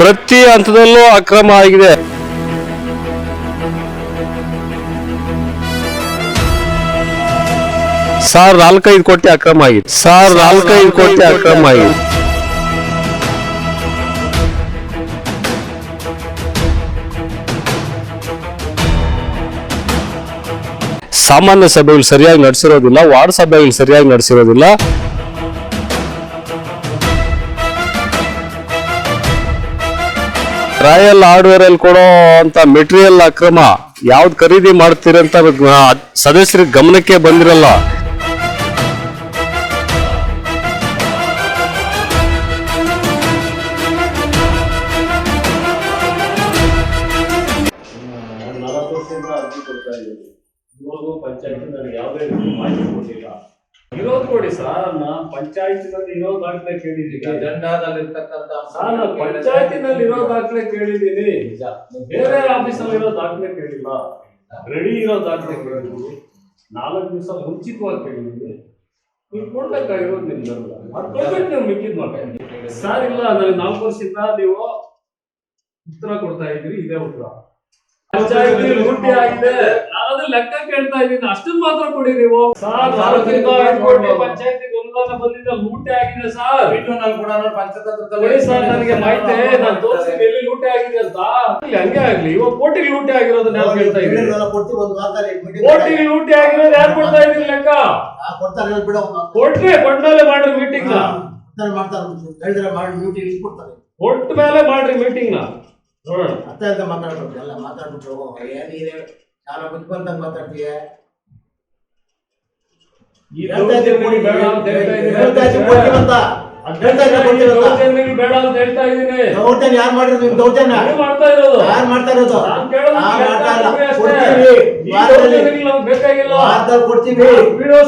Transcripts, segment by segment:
ಪ್ರತಿ ಹಂತದಲ್ಲೂ ಅಕ್ರಮ ಆಗಿದೆ. ಸಾರ್ ನಾಲ್ಕೈದು ಕೋಟಿ ಅಕ್ರಮ ಆಗಿದೆ. ಸಾರ್ ನಾಲ್ಕೈದು ಕೋಟಿ ಅಕ್ರಮ ಆಗಿದೆ. ಸಾಮಾನ್ಯ ಸಭೆಗಳು ಸರಿಯಾಗಿ ನಡೆಸಿರೋದಿಲ್ಲ, ವಾರ್ಡ್ ಸಭೆಗಳು ಸರಿಯಾಗಿ ನಡೆಸಿರೋದಿಲ್ಲ. ರಾಯಲ್ ಹಾರ್ಡ್ವೇರ್ ಅಲ್ಲಿ ಕೊಡೋ ಅಂತ ಮೆಟೀರಿಯಲ್ ಅಕ್ರಮ ಯಾವ್ದು ಖರೀದಿ ಮಾಡ್ತೀರಂತ ಅಂತ ಸದಸ್ಯರಿಗೆ ಗಮನಕ್ಕೆ ಬಂದಿರಲ್ಲ. ಪಂಚಾಯತ್ ನನಗೆ ಯಾವುದೇ ಮಾಹಿತಿ ಕೊಟ್ಟಿಲ್ಲ. ಇರೋದು ಕೊಡಿ ಸರ್ ನಾನು ಪಂಚಾಯತಿನಲ್ಲಿ ಇರೋ ದಾಖಲೆ ಕೇಳಿದ್ದೀನಿ. ಅಜೆಂಡಾದಲ್ಲಿರ್ತಕ್ಕಂಥ ಸರ್ ನಾನು ಪಂಚಾಯತಿನಲ್ಲಿ ಇರೋ ದಾಖಲೆ ಕೇಳಿದೀನಿ ಬೇರೆ ಆಫೀಸಲ್ಲಿ ಇರೋ ದಾಖಲೆ ಕೇಳಿಲ್ಲ. ರೆಡಿ ಇರೋ ದಾಖಲೆ ಕೇಳಿದ್ದೀನಿ. ನಾಲ್ಕು ದಿವಸ ಮುಂಚಿತವಾಗಿ ಕೇಳಿದೀನಿ ನೀವು ಕೊಡ್ಬೇಕಾಗಿರೋದು ನಿಮ್ದಲ್ಲ? ಕೊಟ್ಬಿಟ್ಟು ನೀವು ಮಿಕ್ಕಿದ್ ಮಾಡಿ ಸರ್ ಇಲ್ಲ ನನಗೆ ನಾಲ್ಕು ವರ್ಷದಿಂದ ನೀವು ಉತ್ತರ ಕೊಡ್ತಾ ಇದ್ರಿ ಇದೇ ಉತ್ತರ. ಲೆಕ್ಕ ಕೇಳ್ತಾ ಇದ್ದೀನಿ. ಅಷ್ಟನ್ ಮಾತ್ರ ಕೊಡಿ ನೀವು. ಪಂಚಾಯತಿಗೆ ಅನುದಾನ ಬಂದಿದೆ ಲೂಟಿ ಆಗಿದೆ ಸರ್. ಕೊಡಿ ಸರ್ ನನಗೆ ಮಾಹಿತಿ ನಾನು ತೋರಿಸ್ತೀನಿ ಎಲ್ಲಿ ಲೂಟಿ ಆಗಿದೆ ಅಂತ. ಇಲ್ಲಿ ಹಂಗೆ ಆಗ್ಲಿ. ಇವಾಗ ಕೋಟಿಗೆ ಲೂಟಿ ಆಗಿರೋದನ್ನ ಯಾರು ಹೇಳ್ತಾ ಇದ್ದೀನಿ ಕೋಟಿಗೆ ಲೂಟಿ ಆಗಿರೋದು ಯಾರು ಕೊಡ್ತಾ ಇದ್ದೀನಿ ಲೆಕ್ಕ? ಕೊಟ್ರೆ ಕೊಟ್ಮೇಲೆ ಮಾಡ್ರಿ ಮೀಟಿಂಗ್ನ. ಮಾಡ್ತಾರೆ ಮಾಡಿ ಕೊಟ್ಟ ಮೇಲೆ ಮಾಡ್ರಿ ಮೀಟಿಂಗ್ನ. ನೋಡೋಣ ಅರ್ಥ ಅಂತ ಮಾತಾಡ್ಬಿಟ್ರು ಎಲ್ಲ ಮಾತಾಡ್ಬಿಟ್ರು. ಏನಿದೆ ನಾನು ಬುದ್ಧಿವಂತ ಮಾತಾಡ್ತೀಯ? ದೌರ್ಜನ್ಯ ಯಾರು ಮಾಡಿರೋದು ನಿಮ್ ದೌರ್ಜನ್ಯ? ನೀವು ಮಾಡ್ತಾ ಇರೋದು? ಯಾರು ಮಾಡ್ತಾ ಇರೋದು? ಅಷ್ಟೇ. ಕೊಡ್ತೀವಿ. ವಿಡಿಯೋ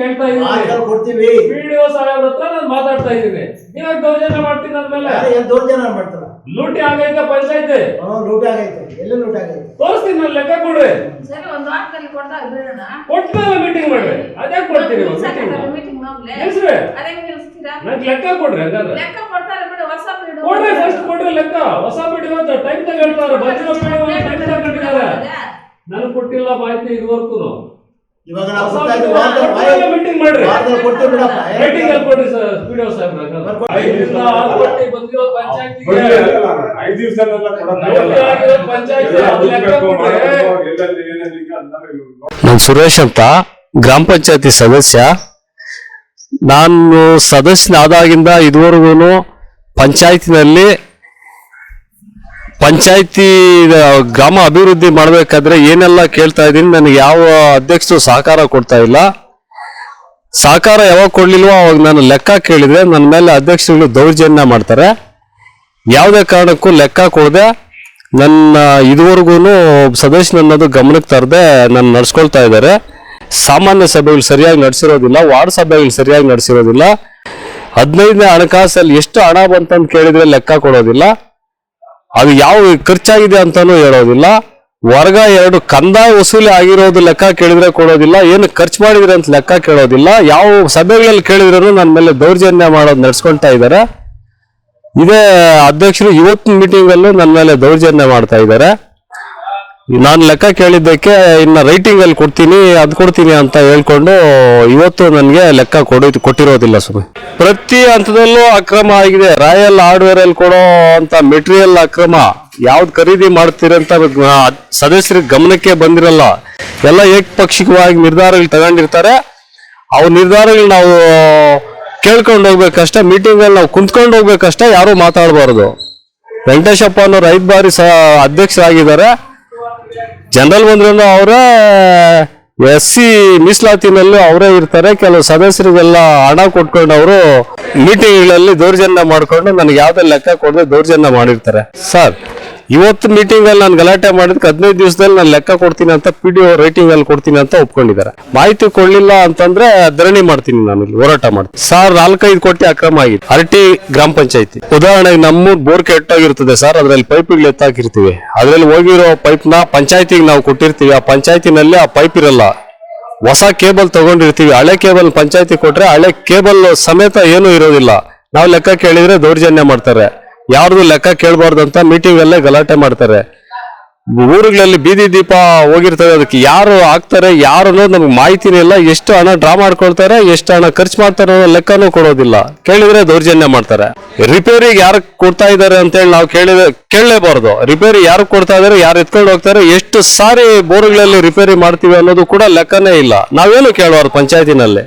ಕೇಳ್ತಾ ಇದ್ದೀನಿ. ಕೊಡ್ತೀವಿ. ವಿಡಿಯೋ ಸಾಹೇಬ್ರ ಹತ್ರ ನಾನು ಮಾತಾಡ್ತಾ ಇದ್ದೀನಿ. ನೀವಾಗ ದೌರ್ಜನ್ಯ ಮಾಡ್ತೀನಿ ಅಂದ್ಮೇಲೆ ಏನ್ ದೌರ್ಜನ್ಯ ಮಾಡ್ತಾರ? ಲೂಟಿ ಆಗೈತೆ ಪಂಚಾಯತಿ ಹಾ ಲೂಟಿ ಆಗೈತೆ. ಎಲ್ಲ ಲೂಟಿ ಆಗೈತೆ. ತೋರಿಸ್ತೀನಿ ನಾನು ಲೆಕ್ಕ ಕೊಡ್ರಿ. ಸರಿ ಒಂದ್ ವಾರದಲ್ಲಿ ಕೊಡ್ದಾಗ ಬಿಡೋಣ. ಕೊಟ್ಮೇಲೆ ಮೀಟಿಂಗ್ ಮಾಡ್ರಿ. ಅದೇ ಕೊಡ್ತೀನಿ ಮೀಟಿಂಗ್ ಮೀಟಿಂಗ್ ಅದೇ ನಿಲ್ಸ್ತೀರಾ? ನಂಗೆ ಲೆಕ್ಕ ಕೊಡ್ರಿ ಹಂಗಾದ್ರೆ. ಲೆಕ್ಕ ಕೊಡ್ತಾರೆ ಬಿಡು ಹೊಸ ಬಿಡು ಕೊಡ್ರಿ ಫಸ್ಟ್ ಕೊಡ್ರಿ ಲೆಕ್ಕ. ಹೊಸ ಬಿಡಿರೋ ಟೈಮ್ ತಗೊಳ್ತಾರೆ. ಬಂದಿರೋ ಟೈಮ್ ತಗೊಂಡಿದ್ದಾರೆ. ನನಗೆ ಕೊಟ್ಟಿಲ್ಲ ಮಾಹಿತಿ ಇದುವರೆಗೂ ಇವಾಗ ನಾವು ಮೀಟಿಂಗ್ ಮಾಡ್ರಿ. ಬಿಡಪ್ಪ ಮೀಟಿಂಗ್ ಅಲ್ಲಿ ಕೊಡ್ರಿ ಸರ್ ವಿಡಿಯೋ ಬಂದಿರೋ ಐದು ನಾನು ಸುರೇಶ್ ಅಂತ ಗ್ರಾಮ ಪಂಚಾಯತಿ ಸದಸ್ಯ. ನಾನು ಸದಸ್ಯನಾದಾಗಿಂದ ಇದುವರೆಗೂ ಪಂಚಾಯತಿನಲ್ಲಿ ಪಂಚಾಯತಿ ಗ್ರಾಮ ಅಭಿವೃದ್ಧಿ ಮಾಡಬೇಕಾದ್ರೆ ಏನೆಲ್ಲ ಕೇಳ್ತಾ ಇದ್ದೀನಿ, ನನಗೆ ಯಾವ ಅಧ್ಯಕ್ಷರು ಸಹಕಾರ ಕೊಡ್ತಾ ಇಲ್ಲ. ಸಹಕಾರ ಯಾವಾಗ ಕೊಡ್ಲಿಲ್ವೋ ಅವಾಗ ನಾನು ಲೆಕ್ಕ ಕೇಳಿದ್ರೆ ನನ್ನ ಮೇಲೆ ಅಧ್ಯಕ್ಷರುಗಳು ದೌರ್ಜನ್ಯ ಮಾಡ್ತಾರೆ. ಯಾವುದೇ ಕಾರಣಕ್ಕೂ ಲೆಕ್ಕ ಕೊಡದೆ, ನನ್ನ ಇದುವರೆಗೂ ಸದಸ್ಯನ ಅನ್ನೋದು ಗಮನಕ್ಕೆ ತರದೆ ನಾನು ನಡ್ಸ್ಕೊಳ್ತಾ ಇದ್ದಾರೆ. ಸಾಮಾನ್ಯ ಸಭೆಗಳು ಸರಿಯಾಗಿ ನಡೆಸಿರೋದಿಲ್ಲ, ವಾರ್ಡ್ ಸಭೆಗಳು ಸರಿಯಾಗಿ ನಡೆಸಿರೋದಿಲ್ಲ. ಹದಿನೈದನೇ ಹಣಕಾಸಲ್ಲಿ ಎಷ್ಟು ಹಣ ಬಂತಂತ ಕೇಳಿದ್ರೆ ಲೆಕ್ಕ ಕೊಡೋದಿಲ್ಲ. ಅದು ಯಾವ ಖರ್ಚಾಗಿದೆ ಅಂತಾನೂ ಹೇಳೋದಿಲ್ಲ. ವರ್ಗ ಎರಡು ಕಂದಾಯ ವಸೂಲಿ ಆಗಿರೋದು ಲೆಕ್ಕ ಕೇಳಿದ್ರೆ ಕೊಡೋದಿಲ್ಲ, ಏನು ಖರ್ಚು ಮಾಡಿದ್ರೆ ಅಂತ ಲೆಕ್ಕ ಕೇಳೋದಿಲ್ಲ. ಯಾವ ಸಭೆಗಳಲ್ಲಿ ಕೇಳಿದ್ರು ನನ್ನ ಮೇಲೆ ದೌರ್ಜನ್ಯ ಮಾಡೋದು ನಡ್ಸ್ಕೊಳ್ತಾ ಇದ್ದಾರೆ. ಇದೇ ಅಧ್ಯಕ್ಷರು ಇವತ್ತಿನ ಮೀಟಿಂಗ್ ಅಲ್ಲೂ ನನ್ನ ಮೇಲೆ ದೌರ್ಜನ್ಯ ಮಾಡ್ತಾ ಇದ್ದಾರೆ. ನಾನು ಲೆಕ್ಕ ಕೇಳಿದ್ದಕ್ಕೆ ಇನ್ನ ರೈಟಿಂಗ್ ಅಲ್ಲಿ ಕೊಡ್ತೀನಿ, ಅದ್ ಕೊಡ್ತೀನಿ ಅಂತ ಹೇಳ್ಕೊಂಡು ಇವತ್ತು ನನಗೆ ಲೆಕ್ಕ ಕೊಡಿ ಕೊಟ್ಟಿರೋದಿಲ್ಲ ಸುಮ್ಮನೆ ಪ್ರತಿ ಹಂತದಲ್ಲೂ ಅಕ್ರಮ ಆಗಿದೆ. ರಾಯಲ್ ಹಾರ್ಡ್ವೇರ್ ಅಲ್ಲಿ ಕೊಡೋ ಅಂತ ಮೆಟೀರಿಯಲ್ ಅಕ್ರಮ. ಯಾವ್ದು ಖರೀದಿ ಮಾಡ್ತೀರಂತ ಸದಸ್ಯರ ಗಮನಕ್ಕೆ ಬಂದಿರಲ್ಲ. ಎಲ್ಲ ಏಕಪಕ್ಷಿಕವಾಗಿ ನಿರ್ಧಾರಗಳು ತಗೊಂಡಿರ್ತಾರೆ. ಅವು ನಿರ್ಧಾರಗಳು ನಾವು ಕೇಳ್ಕೊಂಡು ಹೋಗ್ಬೇಕಷ್ಟೇ ಮೀಟಿಂಗ್ ಅಲ್ಲಿ ನಾವು ಕುಂತ್ಕೊಂಡು ಹೋಗ್ಬೇಕಷ್ಟೇ, ಯಾರು ಮಾತಾಡಬಾರ್ದು. ವೆಂಕಟೇಶಪ್ಪ ಅನ್ನೋರು ಐದು ಬಾರಿ ಸಹ ಅಧ್ಯಕ್ಷರಾಗಿದ್ದಾರೆ. ಜನರಲ್ ಬಂದ್ರೂ ಅವರೇ, ಎಸ್ ಸಿ ಮೀಸಲಾತಿನಲ್ಲೂ ಅವರೇ ಇರ್ತಾರೆ. ಕೆಲವು ಸದಸ್ಯರಿಗೆಲ್ಲ ಹಣ ಕೊಟ್ಕೊಂಡು ಅವರು ಮೀಟಿಂಗ್ಗಳಲ್ಲಿ ದೌರ್ಜನ್ಯ ಮಾಡಿಕೊಂಡು ನನಗೆ ಯಾವುದೇ ಲೆಕ್ಕ ಕೊಡದೆ ದೌರ್ಜನ್ಯ ಮಾಡಿರ್ತಾರೆ. ಸರ್ ಇವತ್ತು ಮೀಟಿಂಗ್ ಅಲ್ಲಿ ನಾನು ಗಲಾಟೆ ಮಾಡಿದಕ್ಕೆ ಹದಿನೈದು ದಿವಸದಲ್ಲಿ ನಾನು ಲೆಕ್ಕ ಕೊಡ್ತೀನಿ ಅಂತ ಪಿ ಡಿ ರೈಟಿಂಗ್ ಅಲ್ಲಿ ಕೊಡ್ತೀನಿ ಅಂತ ಒಪ್ಕೊಂಡಿದ್ದಾರೆ. ಮಾಹಿತಿ ಕೊಡ್ಲಿಲ್ಲ ಅಂತಂದ್ರೆ ಧರಣಿ ಮಾಡ್ತೀನಿ ನಾನು ಇಲ್ಲಿ, ಹೋರಾಟ ಮಾಡ್ತೀನಿ. ಸರ್ ನಾಲ್ಕೈದು ಕೋಟಿ ಅಕ್ರಮ ಆಗಿದೆ. ಅರಟಿ ಗ್ರಾಮ ಪಂಚಾಯತಿ. ಉದಾಹರಣೆಗೆ ನಮ್ಮೂರ್ ಬೋರ್ ಕೆಟ್ಟೋಗಿರ್ತದೆ ಸರ್, ಅದ್ರಲ್ಲಿ ಪೈಪ್ಗಳು ಎತ್ತಾಕಿರ್ತೀವಿ. ಅದ್ರಲ್ಲಿ ಹೋಗಿರೋ ಪೈಪ್ನ ಪಂಚಾಯತಿಗೆ ನಾವು ಕೊಟ್ಟಿರ್ತೀವಿ. ಆ ಪಂಚಾಯತಿನಲ್ಲಿ ಆ ಪೈಪ್ ಇರಲ್ಲ. ಹೊಸ ಕೇಬಲ್ ತಗೊಂಡಿರ್ತೀವಿ. ಹಳೆ ಕೇಬಲ್ ಪಂಚಾಯತಿ ಕೊಟ್ರೆ ಹಳೆ ಕೇಬಲ್ ಸಮೇತ ಏನೂ ಇರೋದಿಲ್ಲ. ನಾವು ಲೆಕ್ಕ ಕೇಳಿದ್ರೆ ದೌರ್ಜನ್ಯ ಮಾಡ್ತಾರೆ. ಯಾರ್ದು ಲೆಕ್ಕ ಕೇಳಬಾರ್ದು ಅಂತ ಮೀಟಿಂಗ್ ಅಲ್ಲೇ ಗಲಾಟೆ ಮಾಡ್ತಾರೆ. ಊರುಗಳಲ್ಲಿ ಬೀದಿ ದೀಪ ಹೋಗಿರ್ತವೆ ಅದಕ್ಕೆ ಯಾರು ಹಾಕ್ತಾರೆ, ಯಾರು ನಮ್ಗೆ ಮಾಹಿತಿನೇ ಇಲ್ಲ. ಎಷ್ಟು ಹಣ ಡ್ರಾ ಮಾಡ್ಕೊಳ್ತಾರೆ, ಎಷ್ಟು ಹಣ ಖರ್ಚು ಮಾಡ್ತಾರೆ ಅನ್ನೋ ಲೆಕ್ಕನೂ ಕೊಡೋದಿಲ್ಲ. ಕೇಳಿದ್ರೆ ದೌರ್ಜನ್ಯ ಮಾಡ್ತಾರೆ. ರಿಪೇರಿಗೆ ಯಾರು ಕೊಡ್ತಾ ಇದ್ದಾರೆ ಅಂತೇಳಿ ನಾವು ಕೇಳಿದ ಕೇಳಲೇಬಾರ್ದು. ರಿಪೇರಿ ಯಾರು ಕೊಡ್ತಾ ಇದ್ದಾರೆ, ಯಾರು ಎತ್ಕೊಂಡು ಹೋಗ್ತಾರೆ, ಎಷ್ಟು ಸಾರಿ ಬೋರ್ಗಳಲ್ಲಿ ರಿಪೇರಿ ಮಾಡ್ತೀವಿ ಅನ್ನೋದು ಕೂಡ ಲೆಕ್ಕನೇ ಇಲ್ಲ. ನಾವೇನು ಕೇಳಬಾರ್ದು ಪಂಚಾಯತಿನಲ್ಲಿ.